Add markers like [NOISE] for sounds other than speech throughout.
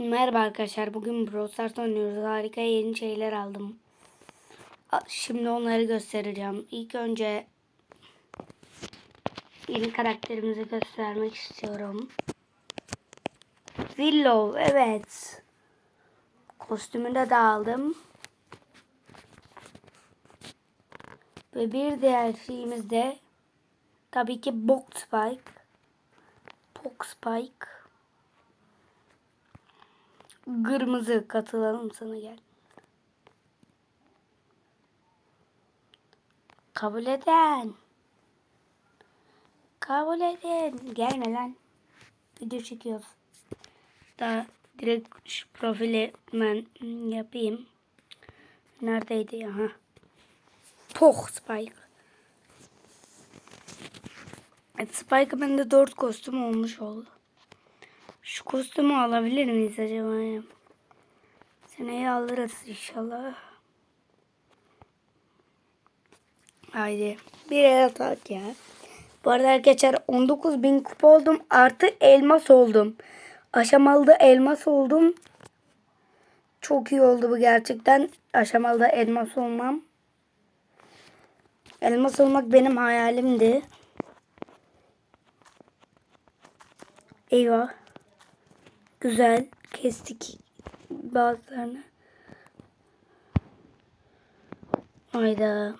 Merhaba arkadaşlar. Bugün Brawl Stars oynuyoruz. Harika yeni şeyler aldım. Şimdi onları göstereceğim. İlk önce yeni karakterimizi göstermek istiyorum. Willow evet. Kostümünü de aldım. Ve bir diğer şeyimiz de tabii ki Box Spike. Box Spike. Kırmızı katılalım sana gel. Kabul eden. Kabul edin. Gelme lan. Video çekiyoruz. Daha direkt şu profili ben yapayım. Neredeydi ya? Ha. Poh Spike. Evet, Spike'a bende 4 kostüm olmuş oldu. Şu kostümü alabilir miyiz acaba? Seneye alırız inşallah. Haydi. Bir el atak ya. Bu arada arkadaşlar 19 bin kupa oldum. Artı elmas oldum. Aşamalı elmas oldum. Çok iyi oldu bu gerçekten. Aşamalı elmas olmam. Elmas olmak benim hayalimdi. Eyvah. Güzel. Kestik bazılarını. Hayda.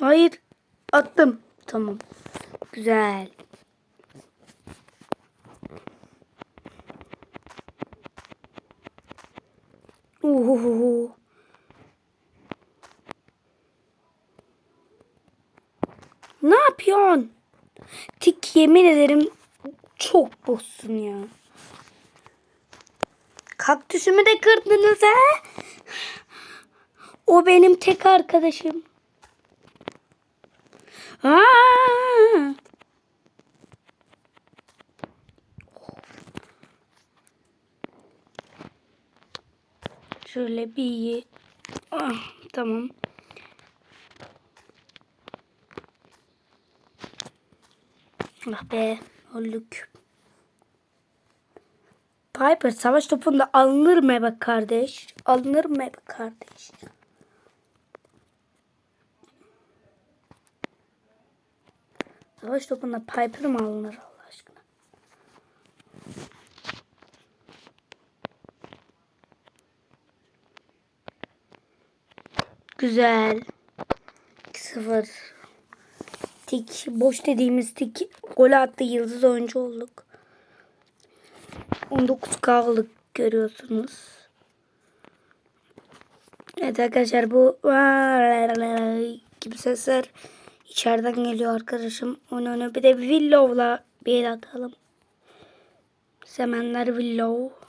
Hayır. Attım. Tamam. Güzel. Uhuhu. Ne yapıyorsun? Tik yemin ederim çok bozsun ya. Kaktüsümü de kırdınız ha? O benim tek arkadaşım. Aa! Şöyle bir iyi. Ah, tamam. Ah be öldük. Piper savaş topunda alınır mı be kardeş? Alınır mı be kardeş? Savaş topunda Piper mı alınır Allah aşkına? Güzel. 2-0. Tik boş dediğimiz tik gol attı yıldız oyuncu olduk. 19K'lık görüyorsunuz. Evet arkadaşlar bu gibi sesler içeriden geliyor arkadaşım. Onu onu bir de Willow'la bir el atalım. Semenler Willow.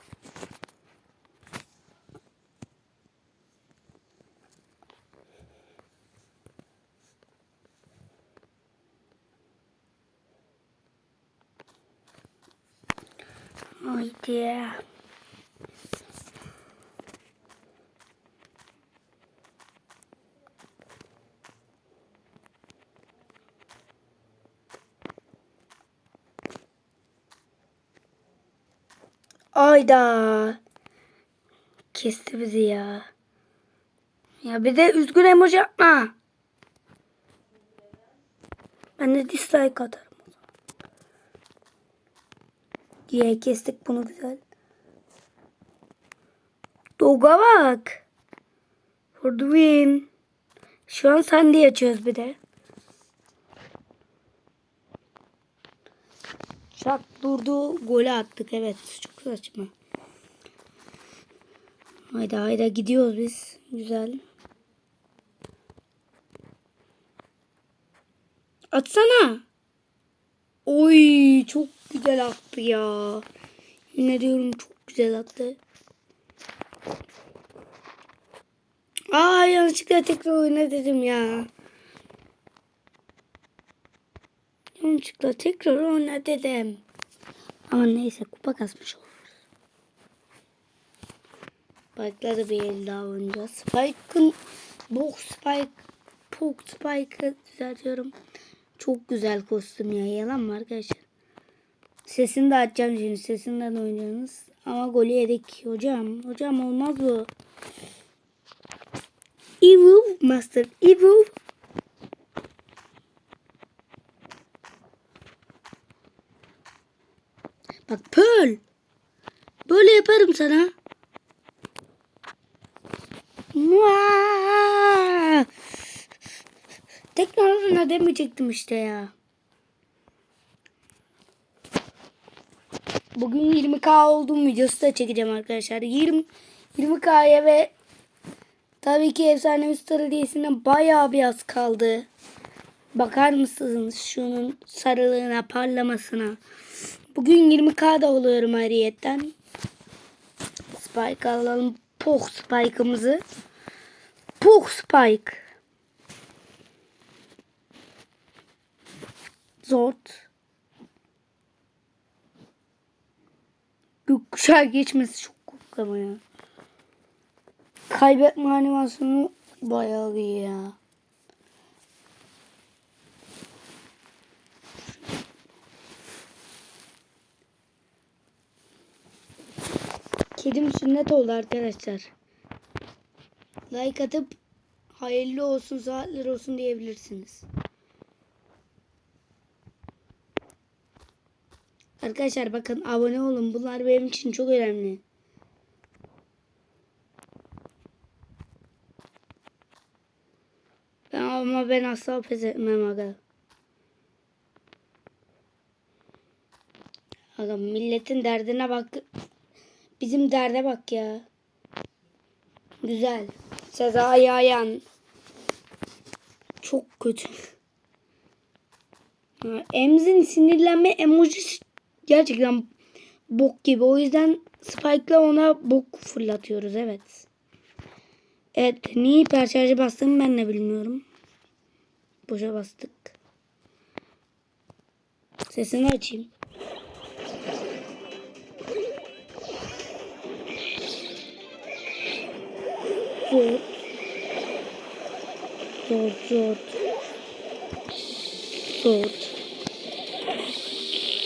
Haydi. Ayda. Kesti bizi ya. Ya bir de üzgün emoji yapma. Ben de dislike atarım. Diye kestik bunu güzel. Doga bak. For the win. Şu an Sandy açıyoruz bir de. Şak durdu. Golü attık. Evet. Çok saçma. Haydi haydi gidiyoruz biz. Güzel. Atsana. Oy çok güzel attı ya. Ne diyorum çok güzel attı. Aa yanlışlıkla tekrar oyna dedim ya. Yanlışlıkla tekrar oyna dedim. Ama neyse kupa kasmış oluruz. Spike'la da bir el daha oynayacağız. Spike'ın Box Spike Pok Spike'ı düzeltiyorum. Çok güzel kostüm ya. Yalan mı arkadaşlar? Sesini de açacağım şimdi. Sesinden oynuyorsunuz. Ama golü yedik. Hocam. Hocam olmaz bu. Evil Master. Evil. Bak Pearl. Böyle yaparım sana. Tekrar ona demeyecektim işte ya. Bugün 20k olduğum videosu da çekeceğim arkadaşlar. 20 20k'ya ve tabii ki efsanevi star hediyesinden bayağı bir kaldı. Bakar mısınız şunun sarılığına, parlamasına. Bugün 20k'da oluyorum ayrıyetten. Spike alalım. Poh Spike'ımızı. Poh Spike. Zort. Gökkuşağı geçmesi çok korkuk ama ya. Kaybetme animasyonu bayağı iyi ya. Kedim sünnet oldu arkadaşlar. Like atıp hayırlı olsun saatler olsun diyebilirsiniz. Arkadaşlar bakın abone olun. Bunlar benim için çok önemli. Ben ama ben asla pes etmem aga. Milletin derdine bak. Bizim derde bak ya. Güzel. Sezai Ayan. Çok kötü. Emz'in sinirlenme emojisi gerçekten bok gibi. O yüzden Spike'la ona bok fırlatıyoruz. Evet. Evet. Niye hiperşarjı bastığımı ben de bilmiyorum. Boşa bastık. Sesini açayım. Zor. Zor zor. Zor.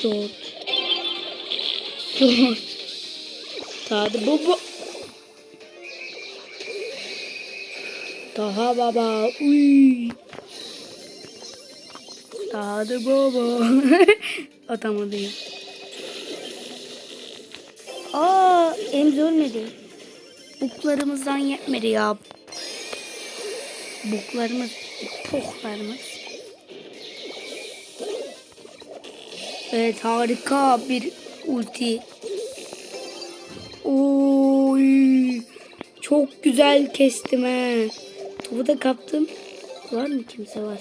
Zor. [LAUGHS] Tadı baba. Daha baba. Uy. Tadı baba. [LAUGHS] Atamadı ya. Aa, Emz ölmedi. Buklarımızdan yetmedi ya. Buklarımız, pohlarımız. Evet harika bir ulti. Oy. Çok güzel kestim he. Topu da kaptım. Var mı kimse var?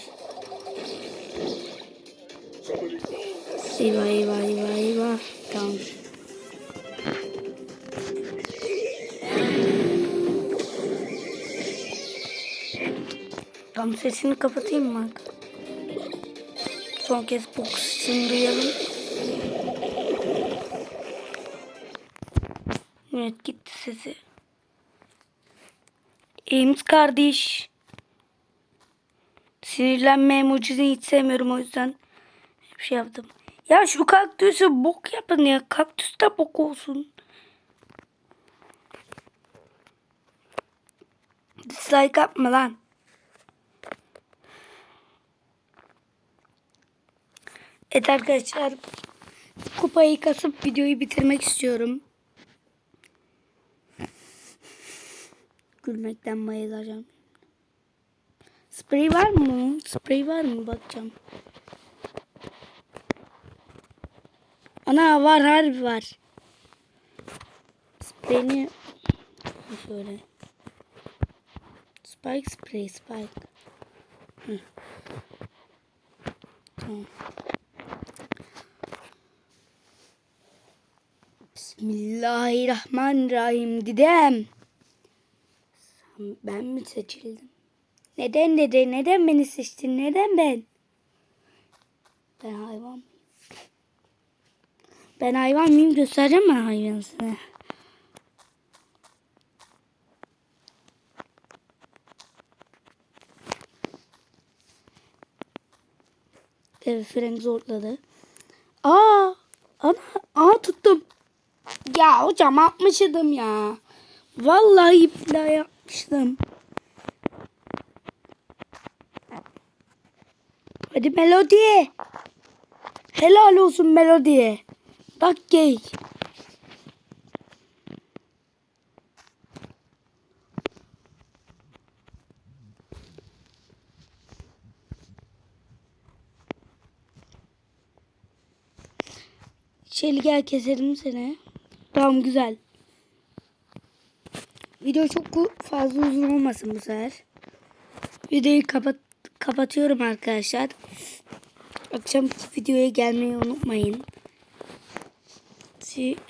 Eyvah eyvah eyvah eyvah. Tamam. Tam sesini kapatayım mı? Son kez boks için duyalım. Evet gitti sesi. Ems kardeş. Sinirlenme emojisini hiç sevmiyorum o yüzden bir şey yaptım. Ya şu kaktüsü bok yapın ya. Kaktüs de bok olsun. Dislike yapma lan. Evet arkadaşlar. Kupayı kasıp videoyu bitirmek istiyorum. Gülmekten bayılacağım. Sprey var mı? Sprey var mı? Bakacağım. Ana var harbi var. Spreyini şöyle. Spike spray spike. Tamam. Bismillahirrahmanirrahim dedem. Ben mi seçildim? Neden dede? Neden beni seçtin? Neden ben? Ben hayvan mıyım? Ben hayvan mıyım? Göstereceğim mi hayvan size? Evet freni zorladı. Aa! Ana! Aa tuttum. Ya hocam atmıştım ya. Vallahi billahi yapmıştım. Hadi Melody. Helal olsun Melody. Bak gay. Şöyle gel keselim seni. Tamam güzel. Video çok fazla uzun olmasın bu sefer. Videoyu kapat kapatıyorum arkadaşlar. Akşam videoya gelmeyi unutmayın.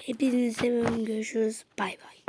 Hepinizi seviyorum. Görüşürüz. Bay bay.